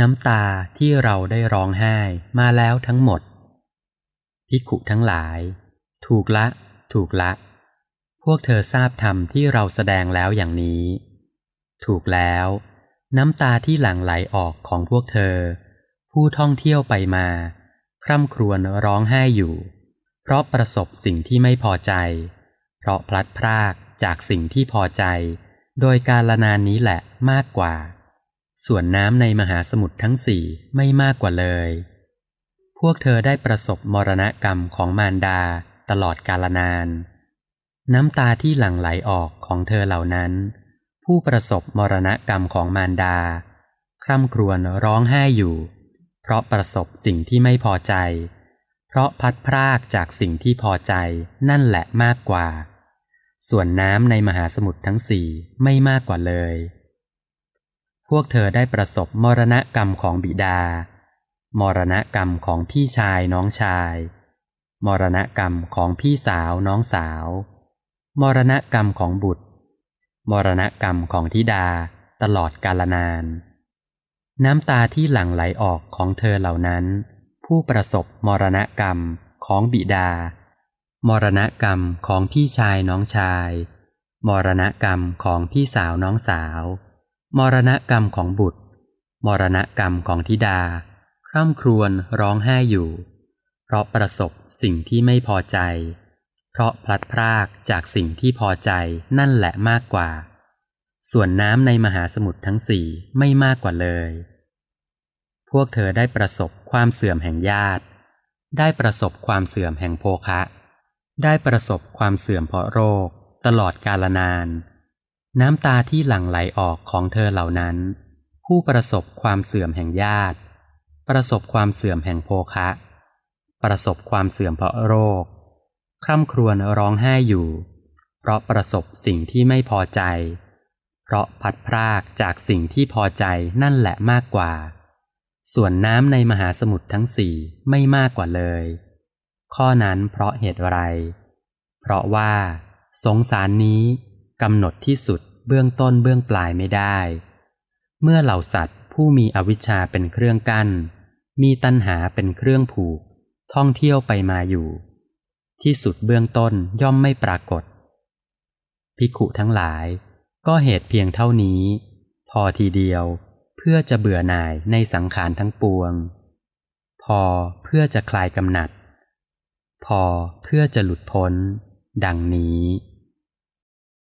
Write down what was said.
น้ำตาที่เราได้ร้องไห้มาแล้วทั้งหมดภิกขุทั้งหลาย ถูกละ ถูกละ พวกเธอทราบธรรมที่เราแสดงแล้วอย่างนี้ ถูกแล้ว น้ำตาที่หลั่งไหลออกของพวกเธอ ผู้ท่องเที่ยวไปมา คร่ำครวญร้องไห้อยู่ เพราะประสบสิ่งที่ไม่พอใจ เพราะพลัดพรากจากสิ่งที่พอใจ โดยการละนานนี้แหละมากกว่า ส่วนน้ำในมหาสมุทรทั้งสี่ไม่มากกว่าเลย พวกเธอได้ประสบมรณกรรมของมารดาตลอดกาลนาน น้ำตาที่หลั่งไหลออกของเธอเหล่านั้น ผู้ประสบมรณกรรมของมารดา คร่ำครวญร้องไห้อยู่ เพราะประสบสิ่งที่ไม่พอใจ เพราะพัดพรากจากสิ่งที่พอใจนั่นแหละมากกว่า ส่วนน้ำในมหาสมุทรทั้งสี่ไม่มากกว่าเลย วกเธอได้ประสบมรณกรรมของบิดา มรณกรรมของพี่ชายน้องชาย มรณกรรมของพี่สาวน้องสาว มรณกรรมของบุตร มรณกรรมของธิดาตลอดกาลนาน น้ำตาที่หลั่งไหลออกของเธอเหล่านั้น ผู้ประสบมรณกรรมของบิดา มรณกรรมของพี่ชายน้องชาย มรณกรรมของพี่สาวน้องสาว มรณกรรมของบุตร มรณกรรมของธิดา คร่ำครวญร้องไห้อยู่ เพราะประสบสิ่งที่ไม่พอใจ เพราะพลัดพรากจากสิ่งที่พอใจนั่นแหละมากกว่า ส่วนน้ำในมหาสมุทรทั้งสี่ไม่มากกว่าเลย พวกเธอได้ประสบความเสื่อมแห่งญาติ ได้ประสบความเสื่อมแห่งโภคะ ได้ประสบความเสื่อมเพราะโรค ตลอดกาลนานน้ น้ำตาที่หลั่งไหลออกของเธอเหล่านั้น ผู้ประสบความเสื่อมแห่งญาติ ประสบความเสื่อมแห่งโภคะ ประสบความเสื่อมเพราะโรค คร่ำครวญร้องไห้อยู่ เพราะประสบสิ่งที่ไม่พอใจ เพราะพัดพรากจากสิ่งที่พอใจนั่นแหละมากกว่า ส่วนน้ำในมหาสมุทรทั้งสี่ไม่มากกว่าเลย ข้อนั้นเพราะเหตุอะไร เพราะว่า สงสารนี้ กำหนดที่สุดเบื้องต้นเบื้องปลายไม่ได้ เมื่อเหล่าสัตว์ผู้มีอวิชชาเป็นเครื่องกั้น มีตัณหาเป็นเครื่องผูก ท่องเที่ยวไปมาอยู่ ที่สุดเบื้องต้นย่อมไม่ปรากฏ ภิกขุทั้งหลาย ก็เหตุเพียงเท่านี้ พอทีเดียวเพื่อจะเบื่อหน่ายในสังขารทั้งปวง พอเพื่อจะคลายกำหนัด พอเพื่อจะหลุดพ้น ดังนี้